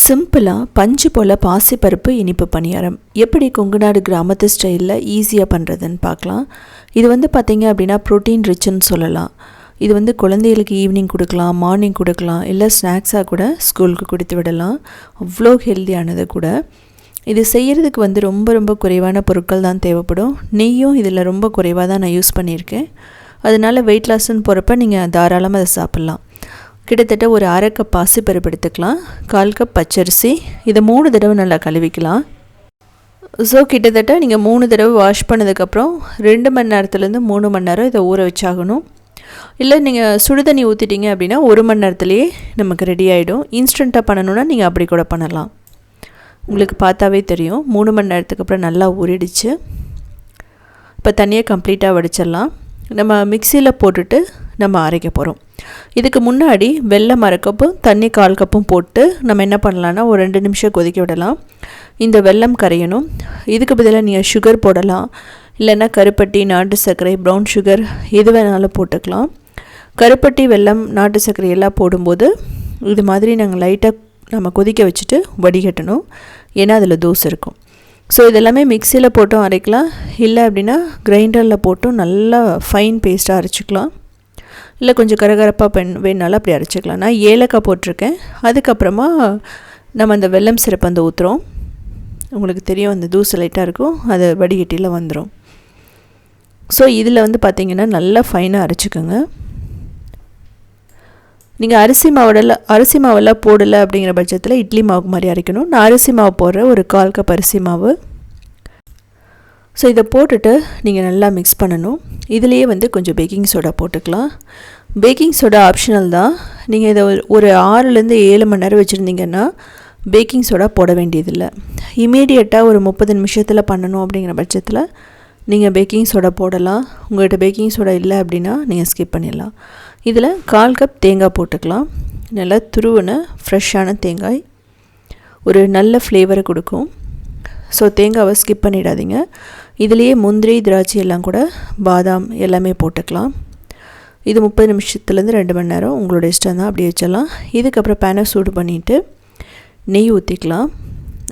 சிம்பிளாக பஞ்சு போல் பாசிப்பருப்பு இனிப்பு பணியாரம். எப்படி கொங்குநாடு கிராமத்து ஸ்டைலில் ஈஸியாக பண்ணுறதுன்னு பார்க்கலாம். இது வந்து பார்த்திங்க அப்படின்னா ப்ரோட்டீன் ரிச்சுன்னு சொல்லலாம். இது வந்து குழந்தைகளுக்கு ஈவினிங் கொடுக்கலாம் மார்னிங் கொடுக்கலாம் இல்லை ஸ்நாக்ஸாக கூட ஸ்கூலுக்கு கொடுத்து விடலாம். அவ்வளோ ஹெல்த்தியானது கூட. இது செய்கிறதுக்கு வந்து ரொம்ப ரொம்ப குறைவான பொருட்கள் தான் தேவைப்படும். நெய்யும் இதில் ரொம்ப குறைவாக தான் நான் யூஸ் பண்ணியிருக்கேன். அதனால் வெயிட் லாஸ்ன்னு போகிறப்ப நீங்கள் தாராளமாக அதை சாப்பிட்லாம். கிட்டத்தட்ட ஒரு அரை கப் பாசிப்பருப்பு எடுத்துக்கலாம். கால் கப் பச்சரிசி. இதை மூணு தடவை நல்லா கழுவிக்கலாம். ஸோ கிட்டத்தட்ட நீங்கள் மூணு தடவை வாஷ் பண்ணதுக்கப்புறம் ரெண்டு மணி நேரத்துலேருந்து மூணு மணி நேரம் இதை ஊற வச்சாகணும். இல்லை நீங்கள் சுடுதண்ணி ஊற்றிட்டீங்க அப்படின்னா ஒரு மணி நேரத்துலேயே நமக்கு ரெடி ஆகிடும் இன்ஸ்டண்ட்டாக பண்ணணுன்னா நீங்கள் அப்படி கூட பண்ணலாம். உங்களுக்கு பார்த்தாவே தெரியும். மூணு மணி நேரத்துக்கு அப்புறம் நல்லா ஊறிடுச்சு. இப்போ தண்ணியை கம்ப்ளீட்டாக வடிச்சிடலாம். நம்ம மிக்சியில் போட்டுட்டு நம்ம அரைக்க போகிறோம். இதுக்கு முன்னாடி வெள்ளம் அரை கப்பும் தண்ணி கால் கப்பும் போட்டு நம்ம என்ன பண்ணலான்னா ஒரு ரெண்டு நிமிஷம் கொதிக்க விடலாம். இந்த வெள்ளம் கரையணும். இதுக்கு பதிலாக நீங்கள் சுகர் போடலாம். இல்லைன்னா கருப்பட்டி நாட்டு சர்க்கரை ப்ரௌன் சுகர் எது வேணாலும் போட்டுக்கலாம். கருப்பட்டி வெள்ளம் நாட்டு சர்க்கரை எல்லாம் போடும்போது இது மாதிரி நாங்கள் லைட்டாக நம்ம கொதிக்க வச்சுட்டு வடிகட்டணும். ஏன்னா அதில் தோசை இருக்கும். ஸோ இதெல்லாமே மிக்சியில் போட்டும் அரைக்கலாம். இல்லை அப்படின்னா கிரைண்டரில் போட்டும் நல்லா ஃபைன் பேஸ்ட்டாக அரைச்சிக்கலாம். இல்லை கொஞ்சம் கரகரப்பாக பெண் வேணாலும் அப்படி அரைச்சிக்கலாம். நான் ஏலக்காய் போட்டிருக்கேன். அதுக்கப்புறமா நம்ம அந்த வெல்லம் சிறப்பு அந்த ஊற்றுறோம் உங்களுக்கு தெரியும் அந்த தூசு லைட்டாக இருக்கும். அது வடிகட்டியில் வந்துடும் ஸோ இதில் வந்து பார்த்திங்கன்னா நல்லா ஃபைனாக அரைச்சிக்கோங்க. நீங்கள் அரிசி மாவோடல அரிசி மாவெல்லாம் போடலை அப்படிங்கிற பட்சத்தில் இட்லி மாவு மாதிரி அரைக்கணும். நான் அரிசி மாவு போடுற ஒரு கால் கப் அரிசி மாவு. ஸோ இதை போட்டுட்டு நீங்கள் நல்லா மிக்ஸ் பண்ணணும். இதுலேயே வந்து கொஞ்சம் பேக்கிங் சோடா போட்டுக்கலாம். பேக்கிங் சோடா ஆப்ஷனல் தான். நீங்கள் இதை ஒரு ஆறுலேருந்து ஏழு மணி நேரம் வச்சுருந்தீங்கன்னா பேக்கிங் சோடா போட வேண்டியதில்லை. இமீடியட்டாக ஒரு முப்பது நிமிஷத்தில் பண்ணணும் அப்படிங்கிற பட்சத்தில் நீங்கள் பேக்கிங் சோடா போடலாம். உங்கள்கிட்ட பேக்கிங் சோடா இல்லை அப்படின்னா நீங்கள் ஸ்கிப் பண்ணிடலாம். இதில் கால் கப் தேங்காய் போட்டுக்கலாம். நல்லா துருவின ஃப்ரெஷ்ஷான தேங்காய். ஒரு நல்ல ஃப்ளேவரை கொடுக்கும். ஸோ தேங்காவை ஸ்கிப் பண்ணிடாதீங்க. இதுலேயே முந்திரி திராட்சை எல்லாம் கூட பாதாம் எல்லாமே போட்டுக்கலாம். இது முப்பது நிமிஷத்துலேருந்து ரெண்டு மணி நேரம் உங்களோட இஷ்டம் தான். அப்படி வச்சிடலாம். இதுக்கப்புறம் பேனை சூடு பண்ணிவிட்டு நெய் ஊற்றிக்கலாம்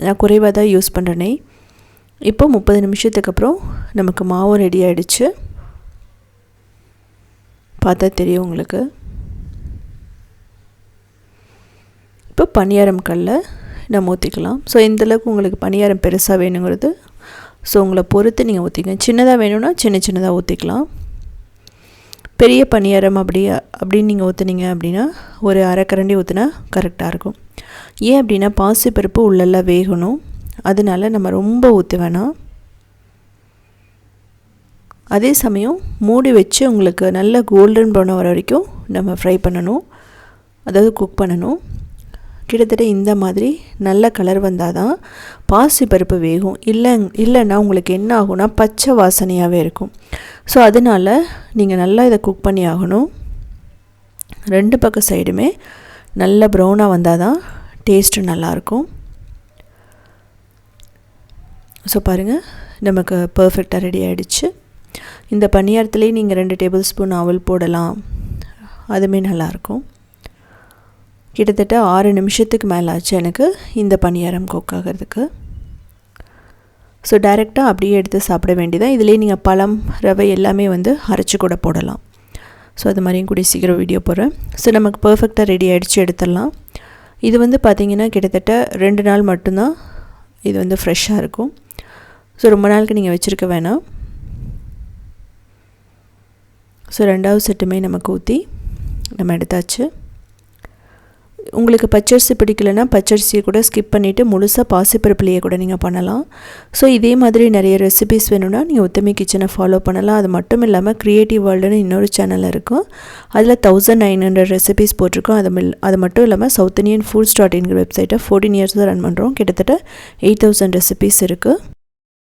நான் குறைவாக தான் யூஸ் பண்ணுற நெய். இப்போ முப்பது நிமிஷத்துக்கு அப்புறம் நமக்கு மாவும் ரெடி ஆகிடுச்சு பார்த்தா தெரியும் உங்களுக்கு. இப்போ பனியாரம் கல்லை நம்ம ஊற்றிக்கலாம் ஸோ இந்தளவுக்கு உங்களுக்கு பணியாரம் பெருசாக வேணுங்கிறது. ஸோ உங்களை பொறுத்து நீங்கள் ஊற்றிக்கங்க சின்னதாக வேணும்னா சின்ன சின்னதாக ஊற்றிக்கலாம் பெரிய பணியாரம் அப்படி அப்படின்னு நீங்கள் ஊற்றுனீங்க அப்படின்னா ஒரு அரைக்கரண்டி ஊற்றினா கரெக்டாக இருக்கும். ஏன் அப்படின்னா பாசிப்பருப்பு உள்ளெல்லாம் வேகணும். அதனால நம்ம ரொம்ப ஊற்ற வேணாம். அதே சமயம் மூடி வச்சு உங்களுக்கு நல்ல கோல்டன் ப்ரௌன் வர வரைக்கும் நம்ம ஃப்ரை பண்ணணும். அதாவது குக் பண்ணணும். கிட்டத்தட்ட இந்த மாதிரி நல்ல கலர் வந்தால் தான் பாசி பருப்பு வேகும். இல்லை இல்லைன்னா உங்களுக்கு என்ன ஆகும்னா பச்சை வாசனையாகவே இருக்கும். ஸோ அதனால் நீங்கள் நல்லா இதை குக் பண்ணி ஆகணும். ரெண்டு பக்கம் சைடுமே நல்ல ப்ரௌனாக வந்தால் தான் டேஸ்ட்டு நல்லாயிருக்கும். ஸோ பாருங்கள் நமக்கு பர்ஃபெக்டாக ரெடி ஆகிடுச்சு இந்த பணியாரத்துலேயே நீங்கள் ரெண்டு டேபிள் ஸ்பூன் அவல் போடலாம். அதுவுமே நல்லாயிருக்கும். கிட்டத்தட்ட ஆறு நிமிஷத்துக்கு மேலே ஆச்சு எனக்கு இந்த பணியாரம் குக் ஆகிறதுக்கு. ஸோ டைரெக்டாக அப்படியே எடுத்து சாப்பிட வேண்டியதான் இதுலேயே நீங்கள் பழம் ரவை எல்லாமே வந்து அரைச்சி கூட போடலாம். ஸோ அது மாதிரியும் கூட சீக்கிரம் வீடியோ போடுறேன். ஸோ நமக்கு பர்ஃபெக்டாக ரெடி ஆகிடுச்சு எடுத்துடலாம். இது வந்து பார்த்திங்கன்னா கிட்டத்தட்ட ரெண்டு நாள் மட்டும்தான் இது வந்து ஃப்ரெஷ்ஷாக இருக்கும். ஸோ ரொம்ப நாளுக்கு நீங்கள் வச்சுருக்க வேணாம். ஸோ ரெண்டாவது செட்டுமே நமக்கு ஊற்றி நம்ம எடுத்தாச்சு. உங்களுக்கு பச்சரிசி பிடிக்கலன்னா பச்சரிசியை கூட ஸ்கிப் பண்ணிவிட்டு முழுசாக பாசிப்பருப்புலையே கூட நீங்கள் பண்ணலாம். ஸோ இதே மாதிரி நிறைய ரெசிபிஸ் வேணும்னா நீங்கள் உத்தமி கிச்சனை ஃபாலோ பண்ணலாம். அது மட்டும் இல்லாமல் க்ரியேட்டிவ் வேர்ல்டுன்னு இன்னொரு சேனல் இருக்கும். அதில் தௌசண்ட் நைன் ஹண்ட்ரட் ரெசிபிஸ் போட்டிருக்கோம். அது மில் அது மட்டும் இல்லாமல் சவுத் இந்தியன் ஃபுட் ஸ்டார்ட் இன்கிற வெப்சைட்டை ஃபோர்டீன் இயர்ஸ் தான் ரன் பண்ணுறோம் கிட்டத்தட்ட எயிட் தௌசண்ட் ரெசிபிஸ் இருக்குது